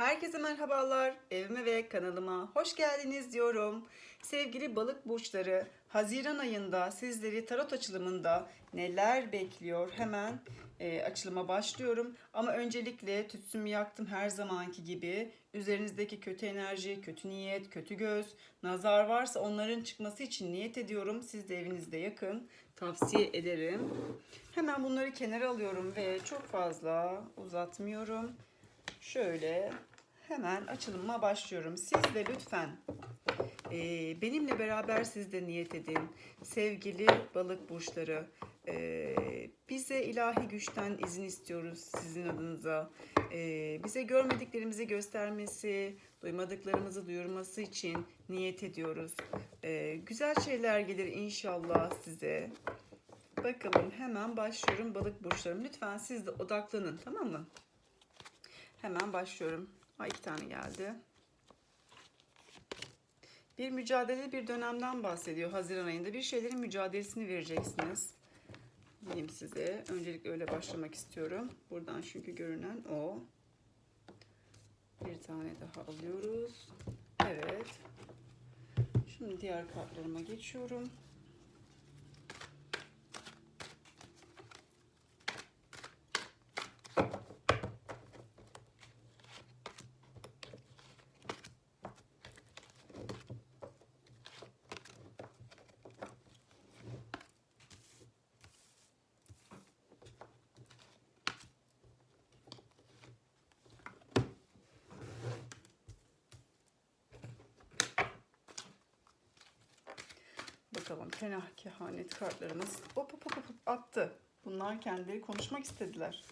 Herkese merhabalar. Evime ve kanalıma hoş geldiniz diyorum. Sevgili balık burçları, Haziran ayında sizleri tarot açılımında neler bekliyor? Hemen e, açılıma başlıyorum. Ama öncelikle tütsümü yaktım her zamanki gibi. Üzerinizdeki kötü enerji, kötü niyet, kötü göz, nazar varsa onların çıkması için niyet ediyorum. Siz de evinizde yakın. Tavsiye ederim. Hemen bunları kenara alıyorum ve çok fazla uzatmıyorum. Şöyle hemen açılıma başlıyorum. Siz de lütfen e, benimle beraber siz de niyet edin. Sevgili balık burçları, e, bize ilahi güçten izin istiyoruz sizin adınıza. E, bize görmediklerimizi göstermesi, duymadıklarımızı duyurması için niyet ediyoruz. E, güzel şeyler gelir inşallah size. Bakalım hemen başlıyorum balık burçlarım. Lütfen siz de odaklanın tamam mı? Hemen başlıyorum. Ay iki tane geldi. Bir mücadele bir dönemden bahsediyor. Haziran ayında bir şeylerin mücadelesini vereceksiniz. Diyeyim size. Öncelikle öyle başlamak istiyorum. Buradan çünkü görünen o. Bir tane daha alıyoruz. Evet. Şimdi diğer kartlarıma geçiyorum. Bakalım fena kehanet kartlarımız hop hop hop hop attı. Bunlar kendileri konuşmak istediler.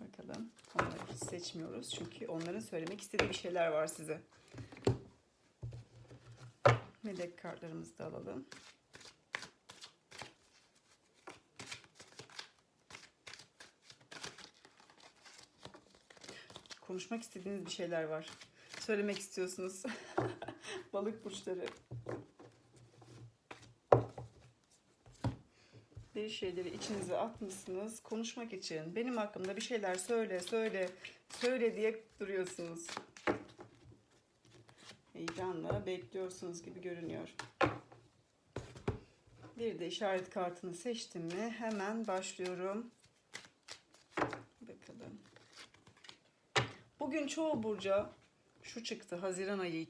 Bakalım onları hiç seçmiyoruz çünkü onların söylemek istediği bir şeyler var size. Melek kartlarımızı da alalım. Konuşmak istediğiniz bir şeyler var. Söylemek istiyorsunuz. Balık burçları. Bir şeyleri içinize atmışsınız konuşmak için. Benim hakkımda bir şeyler söyle, söyle, söyle diye duruyorsunuz. Heyecanla bekliyorsunuz gibi görünüyor. Bir de işaret kartını seçtim mi hemen başlıyorum. Bakalım. Bugün çoğu burca şu çıktı Haziran ayı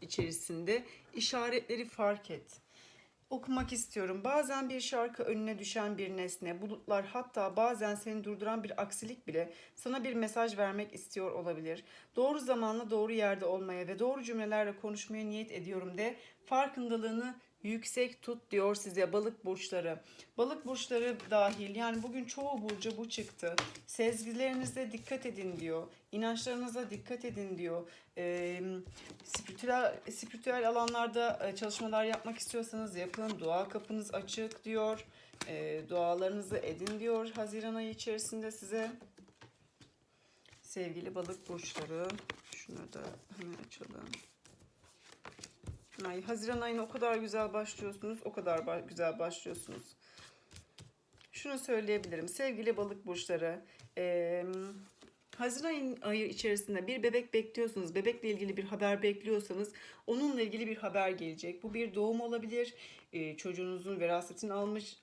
içerisinde işaretleri fark et okumak istiyorum. Bazen bir şarkı önüne düşen bir nesne, bulutlar hatta bazen seni durduran bir aksilik bile sana bir mesaj vermek istiyor olabilir. Doğru zamanla doğru yerde olmaya ve doğru cümlelerle konuşmaya niyet ediyorum de farkındalığını yüksek tut diyor size balık burçları. Balık burçları dahil yani bugün çoğu burcu bu çıktı. Sezgilerinize dikkat edin diyor. İnançlarınıza dikkat edin diyor. E, spiritüel, spiritüel alanlarda çalışmalar yapmak istiyorsanız yapın. Dua kapınız açık diyor. E, dualarınızı edin diyor Haziran ayı içerisinde size. Sevgili balık burçları. Şunu da hemen açalım. Ay, Haziran ayına o kadar güzel başlıyorsunuz, o kadar ba güzel başlıyorsunuz. Şunu söyleyebilirim sevgili balık burçları. E, Haziran ayı içerisinde bir bebek bekliyorsunuz, bebekle ilgili bir haber bekliyorsanız onunla ilgili bir haber gelecek. Bu bir doğum olabilir, çocuğunuzun verasetini almış,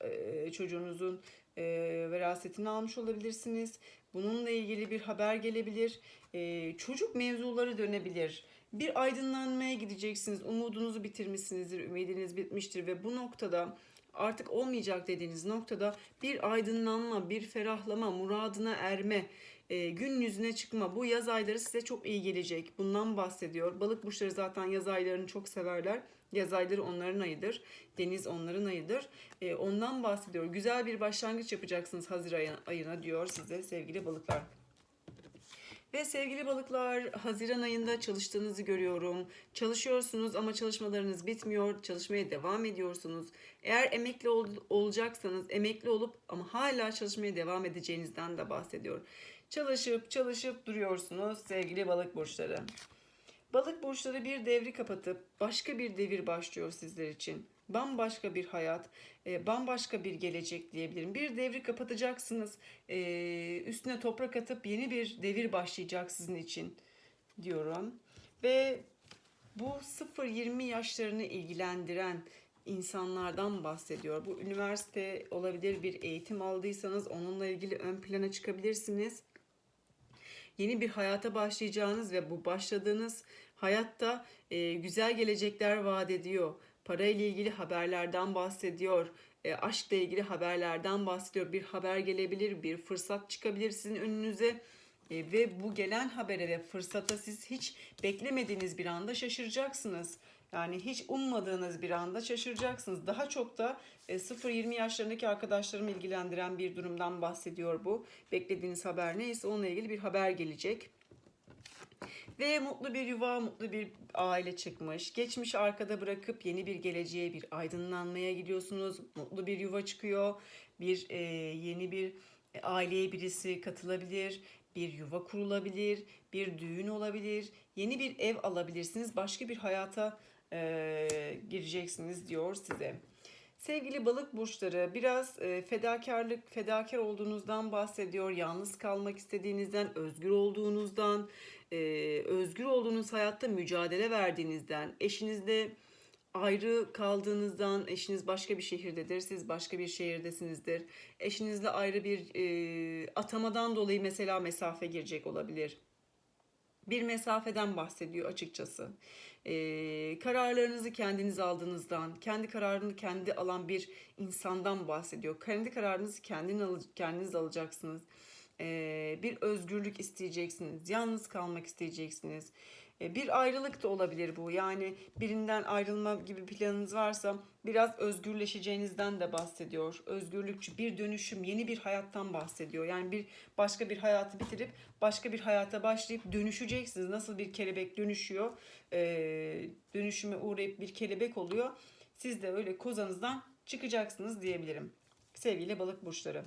çocuğunuzun e, verasetini almış olabilirsiniz. Bununla ilgili bir haber gelebilir, e, çocuk mevzuları dönebilir bir aydınlanmaya gideceksiniz. Umudunuzu bitirmişsinizdir, ümidiniz bitmiştir ve bu noktada artık olmayacak dediğiniz noktada bir aydınlanma, bir ferahlama, muradına erme, e, gün yüzüne çıkma. Bu yaz ayları size çok iyi gelecek. Bundan bahsediyor. Balık burçları zaten yaz aylarını çok severler. Yaz ayları onların ayıdır. Deniz onların ayıdır. E, ondan bahsediyor. Güzel bir başlangıç yapacaksınız Haziran ayına diyor size sevgili balıklar. Ve sevgili balıklar Haziran ayında çalıştığınızı görüyorum. Çalışıyorsunuz ama çalışmalarınız bitmiyor. Çalışmaya devam ediyorsunuz. Eğer emekli ol, olacaksanız emekli olup ama hala çalışmaya devam edeceğinizden de bahsediyor. Çalışıp çalışıp duruyorsunuz sevgili balık burçları. Balık burçları bir devri kapatıp başka bir devir başlıyor sizler için bambaşka bir hayat, e, bambaşka bir gelecek diyebilirim. Bir devri kapatacaksınız, e, üstüne toprak atıp yeni bir devir başlayacak sizin için. diyorum. Ve bu 0-20 yaşlarını ilgilendiren insanlardan bahsediyor. Bu üniversite olabilir, bir eğitim aldıysanız onunla ilgili ön plana çıkabilirsiniz. Yeni bir hayata başlayacağınız ve bu başladığınız hayatta e, güzel gelecekler vaat ediyor. Para ile ilgili haberlerden bahsediyor. E, aşkla ilgili haberlerden bahsediyor. Bir haber gelebilir, bir fırsat çıkabilir sizin önünüze. E, ve bu gelen habere ve fırsata siz hiç beklemediğiniz bir anda şaşıracaksınız. Yani hiç ummadığınız bir anda şaşıracaksınız. Daha çok da e, 0-20 yaşlarındaki arkadaşlarımı ilgilendiren bir durumdan bahsediyor bu. Beklediğiniz haber neyse onunla ilgili bir haber gelecek. Ve mutlu bir yuva, mutlu bir aile çıkmış. Geçmiş arkada bırakıp yeni bir geleceğe, bir aydınlanmaya gidiyorsunuz. Mutlu bir yuva çıkıyor. Bir e, yeni bir e, aileye birisi katılabilir. Bir yuva kurulabilir. Bir düğün olabilir. Yeni bir ev alabilirsiniz. Başka bir hayata e, gireceksiniz diyor size. Sevgili balık burçları biraz e, fedakarlık, fedakar olduğunuzdan bahsediyor. Yalnız kalmak istediğinizden, özgür olduğunuzdan, e, özgür olduğunuz hayatta mücadele verdiğinizden, eşinizle ayrı kaldığınızdan, eşiniz başka bir şehirdedir, siz başka bir şehirdesinizdir. Eşinizle ayrı bir e, atamadan dolayı mesela mesafe girecek olabilir. Bir mesafeden bahsediyor açıkçası. Ee, kararlarınızı kendiniz aldığınızdan, kendi kararını kendi alan bir insandan bahsediyor. Kendi kararınızı kendin al kendiniz alacaksınız. Ee, bir özgürlük isteyeceksiniz. Yalnız kalmak isteyeceksiniz. Ee, bir ayrılık da olabilir bu. Yani birinden ayrılma gibi planınız varsa biraz özgürleşeceğinizden de bahsediyor. Özgürlükçü bir dönüşüm, yeni bir hayattan bahsediyor. Yani bir başka bir hayatı bitirip başka bir hayata başlayıp dönüşeceksiniz. Nasıl bir kelebek dönüşüyor? Ee, dönüşüme uğrayıp bir kelebek oluyor. Siz de öyle kozanızdan çıkacaksınız diyebilirim. Sevgili balık burçları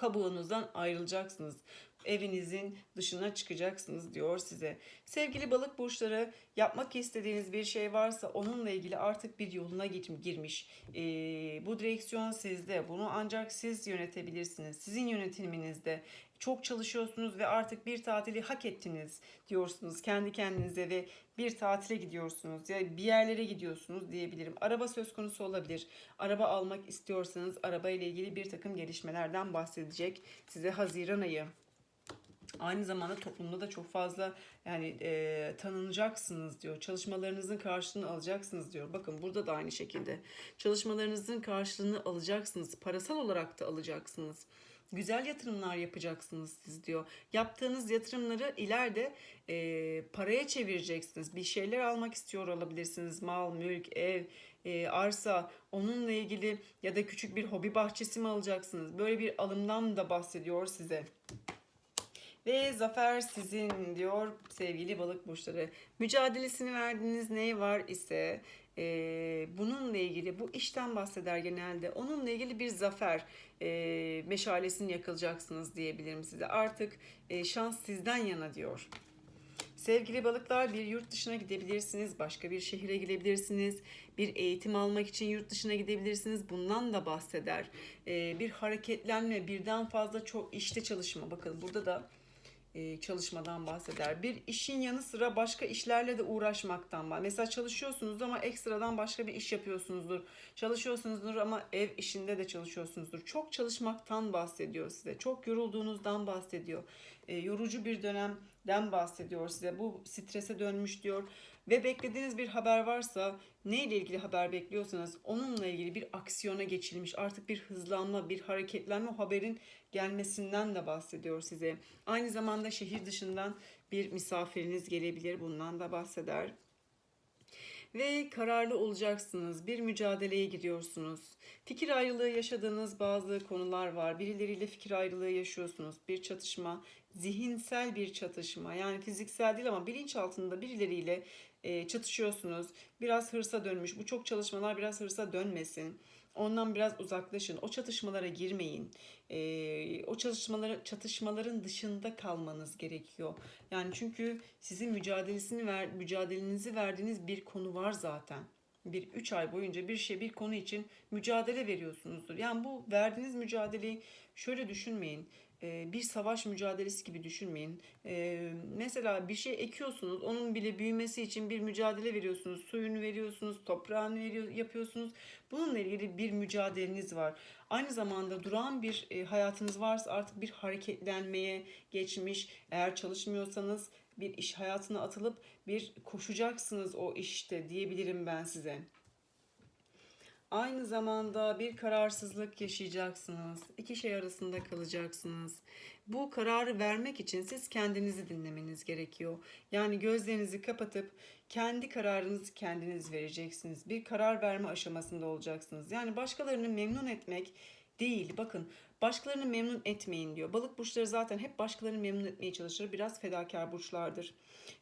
kabuğunuzdan ayrılacaksınız. Evinizin dışına çıkacaksınız diyor size. Sevgili balık burçları yapmak istediğiniz bir şey varsa onunla ilgili artık bir yoluna girmiş. Ee, bu direksiyon sizde. Bunu ancak siz yönetebilirsiniz. Sizin yönetiminizde çok çalışıyorsunuz ve artık bir tatili hak ettiniz diyorsunuz kendi kendinize ve bir tatile gidiyorsunuz ya bir yerlere gidiyorsunuz diyebilirim. Araba söz konusu olabilir. Araba almak istiyorsanız araba ile ilgili bir takım gelişmelerden bahsedecek size Haziran ayı. Aynı zamanda toplumda da çok fazla yani e, tanınacaksınız diyor. Çalışmalarınızın karşılığını alacaksınız diyor. Bakın burada da aynı şekilde. Çalışmalarınızın karşılığını alacaksınız. Parasal olarak da alacaksınız. Güzel yatırımlar yapacaksınız siz diyor. Yaptığınız yatırımları ileride e, paraya çevireceksiniz. Bir şeyler almak istiyor olabilirsiniz. Mal, mülk, ev, e, arsa, onunla ilgili ya da küçük bir hobi bahçesi mi alacaksınız? Böyle bir alımdan da bahsediyor size. Ve zafer sizin diyor sevgili balık burçları. Mücadelesini verdiğiniz ne var ise e, bununla ilgili bu işten bahseder genelde. Onunla ilgili bir zafer e, meşalesini yakalacaksınız diyebilirim size. Artık e, şans sizden yana diyor. Sevgili balıklar bir yurt dışına gidebilirsiniz, başka bir şehire gidebilirsiniz, bir eğitim almak için yurt dışına gidebilirsiniz. Bundan da bahseder. Ee, bir hareketlenme, birden fazla çok işte çalışma. Bakın burada da çalışmadan bahseder. Bir işin yanı sıra başka işlerle de uğraşmaktan var. Mesela çalışıyorsunuz ama ekstradan başka bir iş yapıyorsunuzdur. Çalışıyorsunuzdur ama ev işinde de çalışıyorsunuzdur. Çok çalışmaktan bahsediyor size. Çok yorulduğunuzdan bahsediyor. E, yorucu bir dönemden bahsediyor size. Bu strese dönmüş diyor. Ve beklediğiniz bir haber varsa neyle ilgili haber bekliyorsanız onunla ilgili bir aksiyona geçilmiş artık bir hızlanma bir hareketlenme haberin gelmesinden de bahsediyor size. Aynı zamanda şehir dışından bir misafiriniz gelebilir bundan da bahseder ve kararlı olacaksınız. Bir mücadeleye giriyorsunuz. Fikir ayrılığı yaşadığınız bazı konular var. Birileriyle fikir ayrılığı yaşıyorsunuz. Bir çatışma, zihinsel bir çatışma. Yani fiziksel değil ama bilinç altında birileriyle e, çatışıyorsunuz. Biraz hırsa dönmüş. Bu çok çalışmalar biraz hırsa dönmesin. Ondan biraz uzaklaşın. O çatışmalara girmeyin. E, o çalışmaları çatışmaların dışında kalmanız gerekiyor. Yani çünkü sizin mücadelesini ver, mücadelenizi verdiğiniz bir konu var zaten. Bir üç ay boyunca bir şey bir konu için mücadele veriyorsunuzdur. Yani bu verdiğiniz mücadeleyi şöyle düşünmeyin. E, bir savaş mücadelesi gibi düşünmeyin. E, mesela bir şey ekiyorsunuz, onun bile büyümesi için bir mücadele veriyorsunuz, suyunu veriyorsunuz, toprağını veriyor, yapıyorsunuz. Bununla ilgili bir mücadeleniz var. Aynı zamanda duran bir e, hayatınız varsa artık bir hareketlenmeye geçmiş. Eğer çalışmıyorsanız bir iş hayatına atılıp bir koşacaksınız o işte diyebilirim ben size. Aynı zamanda bir kararsızlık yaşayacaksınız. İki şey arasında kalacaksınız. Bu kararı vermek için siz kendinizi dinlemeniz gerekiyor. Yani gözlerinizi kapatıp kendi kararınızı kendiniz vereceksiniz. Bir karar verme aşamasında olacaksınız. Yani başkalarını memnun etmek değil. Bakın başkalarını memnun etmeyin diyor. Balık burçları zaten hep başkalarını memnun etmeye çalışır. Biraz fedakar burçlardır.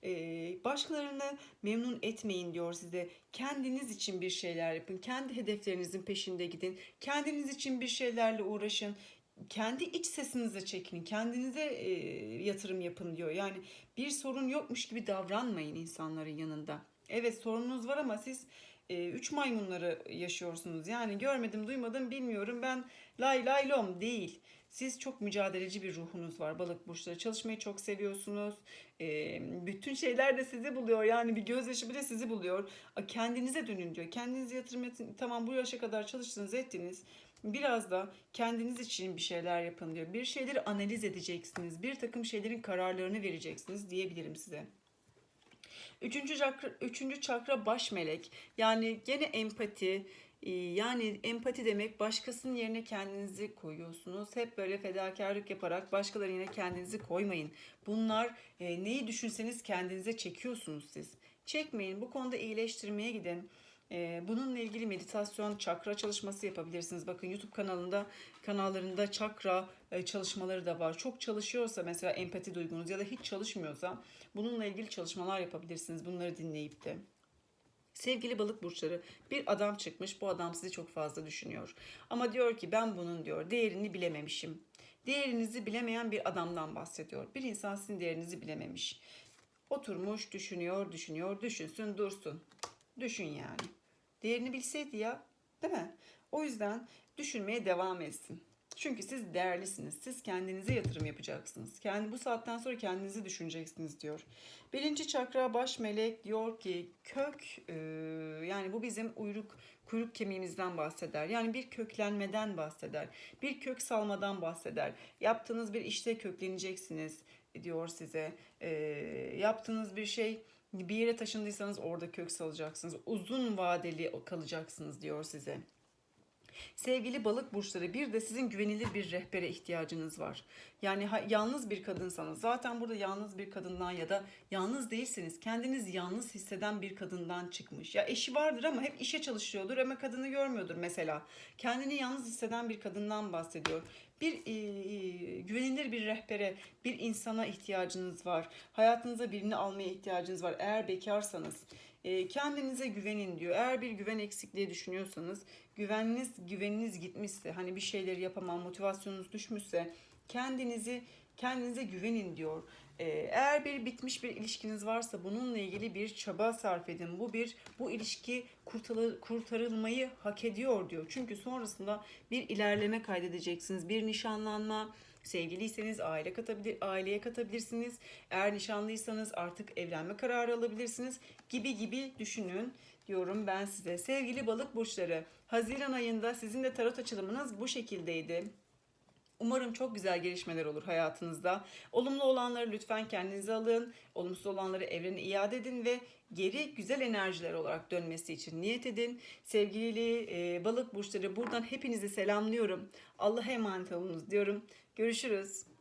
Ee, başkalarını memnun etmeyin diyor size. Kendiniz için bir şeyler yapın. Kendi hedeflerinizin peşinde gidin. Kendiniz için bir şeylerle uğraşın. Kendi iç sesinize çekin. Kendinize e, yatırım yapın diyor. Yani bir sorun yokmuş gibi davranmayın insanların yanında. Evet sorununuz var ama siz e, üç maymunları yaşıyorsunuz. Yani görmedim, duymadım, bilmiyorum. Ben lay lay lom değil. Siz çok mücadeleci bir ruhunuz var balık burçları. Çalışmayı çok seviyorsunuz. E, bütün şeyler de sizi buluyor. Yani bir gözyaşı bile sizi buluyor. Kendinize dönün diyor. Kendinize yatırım edin. Tamam bu yaşa kadar çalıştınız, ettiniz. Biraz da kendiniz için bir şeyler yapın diyor. Bir şeyleri analiz edeceksiniz. Bir takım şeylerin kararlarını vereceksiniz diyebilirim size. Üçüncü çakra, üçüncü çakra baş melek. Yani gene empati. e, Yani empati demek başkasının yerine kendinizi koyuyorsunuz. Hep böyle fedakarlık yaparak başkalarının yerine kendinizi koymayın. Bunlar e, neyi düşünseniz kendinize çekiyorsunuz siz. Çekmeyin. Bu konuda iyileştirmeye gidin. E, Bununla ilgili meditasyon, çakra çalışması yapabilirsiniz. Bakın YouTube kanalında kanallarında çakra e, çalışmaları da var. Çok çalışıyorsa mesela empati duygunuz ya da hiç çalışmıyorsa bununla ilgili çalışmalar yapabilirsiniz. Bunları dinleyip de. Sevgili balık burçları bir adam çıkmış bu adam sizi çok fazla düşünüyor. Ama diyor ki ben bunun diyor değerini bilememişim. Değerinizi bilemeyen bir adamdan bahsediyor. Bir insan sizin değerinizi bilememiş. Oturmuş düşünüyor düşünüyor düşünsün dursun. Düşün yani. Değerini bilseydi ya değil mi? O yüzden düşünmeye devam etsin. Çünkü siz değerlisiniz. Siz kendinize yatırım yapacaksınız. Kendi bu saatten sonra kendinizi düşüneceksiniz diyor. Birinci çakra baş melek diyor ki kök e, yani bu bizim uyruk kuyruk kemiğimizden bahseder. Yani bir köklenmeden bahseder. Bir kök salmadan bahseder. Yaptığınız bir işte kökleneceksiniz diyor size. E, yaptığınız bir şey bir yere taşındıysanız orada kök salacaksınız. Uzun vadeli kalacaksınız diyor size. Sevgili balık burçları bir de sizin güvenilir bir rehbere ihtiyacınız var. Yani ha- yalnız bir kadınsanız zaten burada yalnız bir kadından ya da yalnız değilseniz kendiniz yalnız hisseden bir kadından çıkmış. Ya eşi vardır ama hep işe çalışıyordur ama kadını görmüyordur mesela. Kendini yalnız hisseden bir kadından bahsediyor. Bir e, güvenilir bir rehbere, bir insana ihtiyacınız var. Hayatınıza birini almaya ihtiyacınız var. Eğer bekarsanız e, kendinize güvenin diyor. Eğer bir güven eksikliği düşünüyorsanız, güveniniz güveniniz gitmişse, hani bir şeyleri yapamam, motivasyonunuz düşmüşse kendinizi kendinize güvenin diyor. E, eğer bir bitmiş bir ilişkiniz varsa bununla ilgili bir çaba sarf edin. Bu bir bu ilişki kurtarı- kurtarılmayı hak ediyor diyor. Çünkü sonrasında bir ilerleme kaydedeceksiniz. Bir nişanlanma, Sevgiliyseniz aile katabilir, aileye katabilirsiniz. Eğer nişanlıysanız artık evlenme kararı alabilirsiniz gibi gibi düşünün diyorum ben size. Sevgili balık burçları, Haziran ayında sizin de tarot açılımınız bu şekildeydi. Umarım çok güzel gelişmeler olur hayatınızda. Olumlu olanları lütfen kendinize alın. Olumsuz olanları evrene iade edin ve geri güzel enerjiler olarak dönmesi için niyet edin. Sevgili e, balık burçları buradan hepinizi selamlıyorum. Allah'a emanet olunuz diyorum. Görüşürüz.